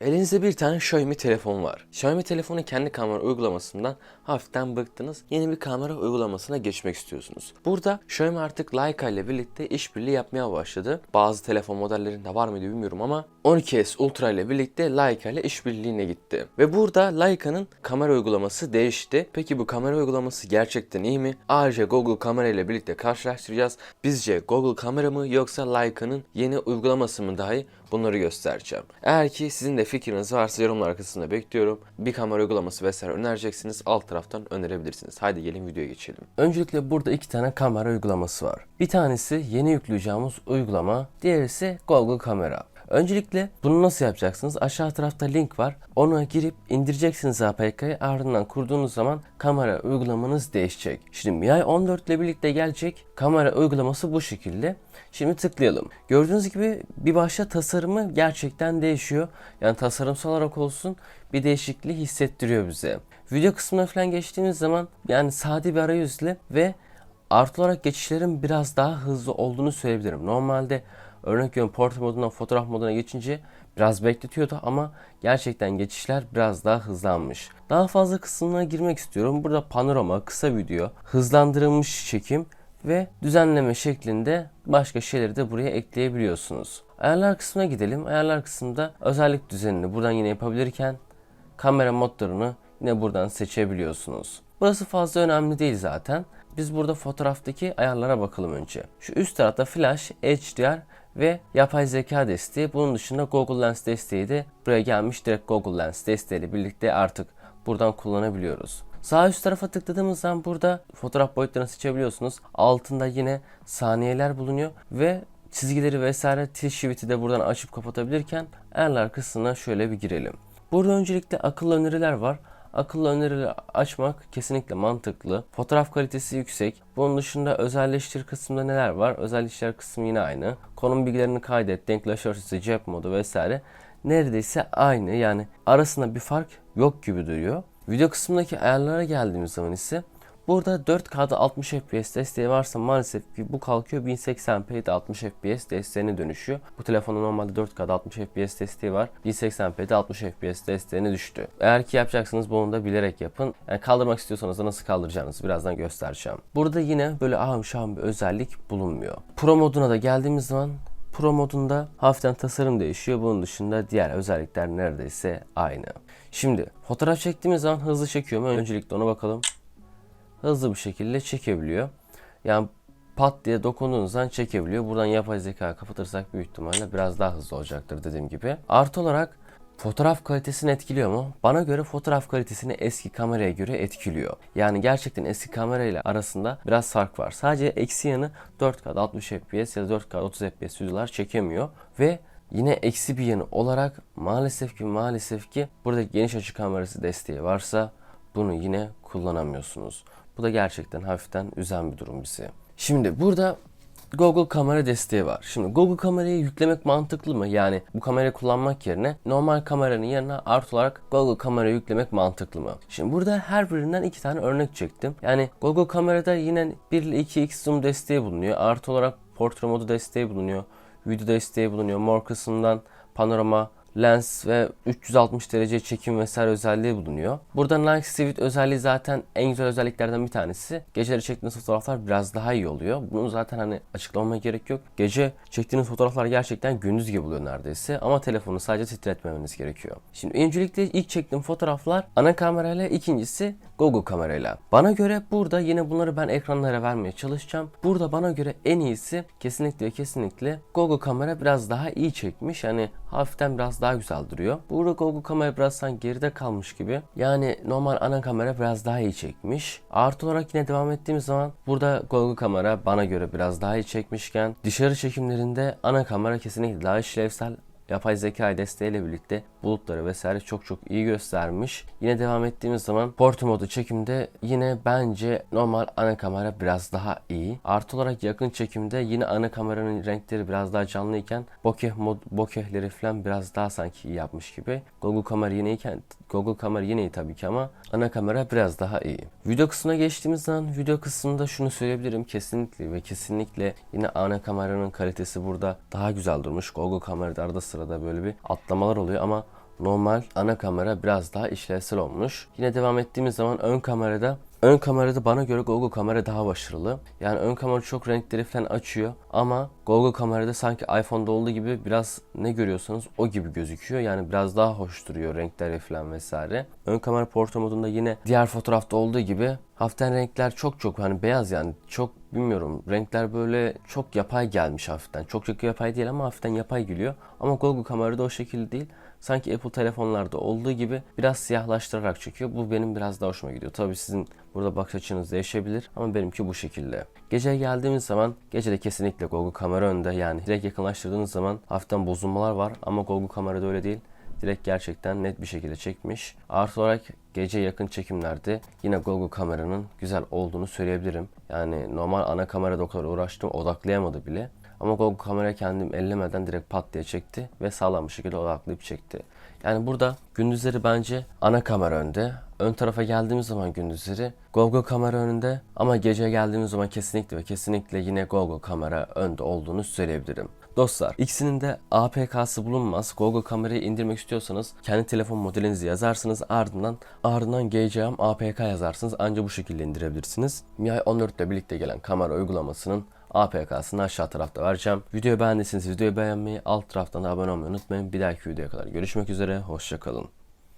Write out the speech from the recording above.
Elinizde bir tane Xiaomi telefon var. Xiaomi telefonu kendi kamera uygulamasından hafiften bıktınız. Yeni bir kamera uygulamasına geçmek istiyorsunuz. Burada Xiaomi artık Leica ile birlikte işbirliği yapmaya başladı. Bazı telefon modellerinde var mıydı bilmiyorum ama 12S Ultra ile birlikte Leica ile işbirliğine gitti. Ve burada Leica'nın kamera uygulaması değişti. Peki bu kamera uygulaması gerçekten iyi mi? Ayrıca Google kamera ile birlikte karşılaştıracağız. Bizce Google kamera mı yoksa Leica'nın yeni uygulaması mı daha iyi? Bunları göstereceğim. Eğer ki sizin de fikriniz varsa yorumlar kısmında bekliyorum. Bir kamera uygulaması vesaire önereceksiniz. Alt taraftan önerebilirsiniz. Haydi gelin videoya geçelim. Öncelikle burada iki tane kamera uygulaması var. Bir tanesi yeni yükleyeceğimiz uygulama. Diğeri ise Google Kamera. Öncelikle bunu nasıl yapacaksınız? Aşağı tarafta link var. Ona girip indireceksiniz APK'yı. Ardından kurduğunuz zaman kamera uygulamanız değişecek. Şimdi MIUI 14 ile birlikte gelecek kamera uygulaması bu şekilde. Şimdi tıklayalım. Gördüğünüz gibi bir başta tasarımı gerçekten değişiyor. Yani tasarımsal olarak olsun bir değişikliği hissettiriyor bize. Video kısmına falan geçtiğimiz zaman yani sade bir arayüzle ve artı olarak geçişlerin biraz daha hızlı olduğunu söyleyebilirim. Normalde örnek veriyorum portre modundan fotoğraf moduna geçince biraz bekletiyordu ama gerçekten geçişler biraz daha hızlanmış. Daha fazla kısımlara girmek istiyorum. Burada panorama, kısa video, hızlandırılmış çekim ve düzenleme şeklinde başka şeyleri de buraya ekleyebiliyorsunuz. Ayarlar kısmına gidelim. Ayarlar kısmında özellik düzenini buradan yine yapabilirken kamera modlarını yine buradan seçebiliyorsunuz. Burası fazla önemli değil zaten. Biz burada fotoğraftaki ayarlara bakalım önce. Şu üst tarafta flash, HDR ve yapay zeka desteği. Bunun dışında Google Lens desteği de buraya gelmiş. Direkt Google Lens desteğiyle birlikte artık buradan kullanabiliyoruz. Sağ üst tarafa tıkladığımız zaman burada fotoğraf boyutlarını seçebiliyorsunuz. Altında yine saniyeler bulunuyor ve çizgileri vesaire T-Shift'i de buradan açıp kapatabilirken ayarlar kısmına şöyle bir girelim. Burada öncelikle akıllı öneriler var. Akıllı önerileri açmak kesinlikle mantıklı. Fotoğraf kalitesi yüksek. Bunun dışında özelleştir kısmında neler var? Özelleştir kısmı yine aynı. Konum bilgilerini kaydet, denkleşme örtüsü, cep modu vesaire. Neredeyse aynı yani arasında bir fark yok gibi duruyor. Video kısmındaki ayarlara geldiğimiz zaman ise Burada 4K'da 60 FPS desteği varsa maalesef ki bu kalkıyor 1080p'de 60 FPS desteğine dönüşüyor. Bu telefonda normalde 4K'da 60 FPS desteği var. 1080p'de 60 FPS desteğine düştü. Eğer ki yapacaksınız bunu da bilerek yapın. Yani kaldırmak istiyorsanız da nasıl kaldıracağınızı birazdan göstereceğim. Burada yine böyle ahım şahım bir özellik bulunmuyor. Pro moduna da geldiğimiz zaman Pro modunda hafiften tasarım değişiyor. Bunun dışında diğer özellikler neredeyse aynı. Şimdi fotoğraf çektiğimiz zaman hızlı çekiyor mu? Öncelikle ona bakalım hızlı bir şekilde çekebiliyor. Yani pat diye dokunduğunuzdan çekebiliyor. Buradan yapay zeka kapatırsak büyük ihtimalle biraz daha hızlı olacaktır dediğim gibi. Artı olarak fotoğraf kalitesini etkiliyor mu? Bana göre fotoğraf kalitesini eski kameraya göre etkiliyor. Yani gerçekten eski kamerayla arasında biraz fark var. Sadece eksi yanı 4K 60 FPS ya da 4K 30 FPS videolar çekemiyor ve Yine eksi bir yanı olarak maalesef ki maalesef ki burada geniş açı kamerası desteği varsa bunu yine kullanamıyorsunuz. Bu da gerçekten hafiften üzen bir durum bizi. Şimdi burada Google kamera desteği var. Şimdi Google kamerayı yüklemek mantıklı mı? Yani bu kamerayı kullanmak yerine normal kameranın yanına artı olarak Google kamerayı yüklemek mantıklı mı? Şimdi burada her birinden iki tane örnek çektim. Yani Google kamerada yine 1 ile 2x zoom desteği bulunuyor. Artı olarak portre modu desteği bulunuyor. Video desteği bulunuyor. Mor kısmından panorama, lens ve 360 derece çekim vesaire özelliği bulunuyor. Burada Night Swift özelliği zaten en güzel özelliklerden bir tanesi. Geceleri çektiğiniz fotoğraflar biraz daha iyi oluyor. Bunu zaten hani açıklamama gerek yok. Gece çektiğiniz fotoğraflar gerçekten gündüz gibi oluyor neredeyse ama telefonu sadece titretmemeniz gerekiyor. Şimdi öncelikle ilk çektiğim fotoğraflar ana kamerayla ikincisi Google kamerayla. Bana göre burada yine bunları ben ekranlara vermeye çalışacağım. Burada bana göre en iyisi kesinlikle kesinlikle Google kamera biraz daha iyi çekmiş. Yani hafiften biraz daha güzel duruyor. Burada Google kamera biraz sanki geride kalmış gibi. Yani normal ana kamera biraz daha iyi çekmiş. Artı olarak yine devam ettiğimiz zaman burada Google kamera bana göre biraz daha iyi çekmişken dışarı çekimlerinde ana kamera kesinlikle daha işlevsel yapay zeka desteğiyle birlikte bulutları vesaire çok çok iyi göstermiş. Yine devam ettiğimiz zaman portre modu çekimde yine bence normal ana kamera biraz daha iyi. Artı olarak yakın çekimde yine ana kameranın renkleri biraz daha canlıyken bokeh mod bokehleri falan biraz daha sanki iyi yapmış gibi. Google kamera yine iyiken Google kamera yine iyi tabii ki ama ana kamera biraz daha iyi. Video kısmına geçtiğimiz zaman video kısmında şunu söyleyebilirim kesinlikle ve kesinlikle yine ana kameranın kalitesi burada daha güzel durmuş. Google kamerada arada sırada böyle bir atlamalar oluyor ama normal ana kamera biraz daha işlevsel olmuş. Yine devam ettiğimiz zaman ön kamerada Ön kamerada bana göre Google kamera daha başarılı. Yani ön kamera çok renkleri falan açıyor ama Google kamerada sanki iPhone'da olduğu gibi biraz ne görüyorsanız o gibi gözüküyor. Yani biraz daha hoş duruyor renkleri falan vesaire. Ön kamera portre modunda yine diğer fotoğrafta olduğu gibi hafiften renkler çok çok hani beyaz yani çok bilmiyorum renkler böyle çok yapay gelmiş hafiften. Çok çok yapay değil ama hafiften yapay geliyor. Ama Google kamerada o şekilde değil. Sanki Apple telefonlarda olduğu gibi biraz siyahlaştırarak çekiyor. Bu benim biraz daha hoşuma gidiyor. Tabii sizin burada bakış açınız değişebilir ama benimki bu şekilde. Geceye geldiğimiz zaman gecede kesinlikle Google kamera önde yani direkt yakınlaştırdığınız zaman hafiften bozulmalar var ama Google kamerada öyle değil. Direkt gerçekten net bir şekilde çekmiş. Artı olarak gece yakın çekimlerde yine Google kameranın güzel olduğunu söyleyebilirim. Yani normal ana kamerada o kadar uğraştım odaklayamadı bile. Ama Google kamera kendim ellemeden direkt pat diye çekti ve sağlam bir şekilde odaklayıp çekti. Yani burada gündüzleri bence ana kamera önde. Ön tarafa geldiğimiz zaman gündüzleri Google kamera önünde ama gece geldiğimiz zaman kesinlikle ve kesinlikle yine Google kamera önde olduğunu söyleyebilirim. Dostlar ikisinin de APK'sı bulunmaz. Google kamerayı indirmek istiyorsanız kendi telefon modelinizi yazarsınız ardından ardından GCM APK yazarsınız. Ancak bu şekilde indirebilirsiniz. MIUI 14 ile birlikte gelen kamera uygulamasının APK'sını aşağı tarafta vereceğim. Videoyu beğendiyseniz videoyu beğenmeyi, alt taraftan da abone olmayı unutmayın. Bir dahaki videoya kadar görüşmek üzere, hoşçakalın.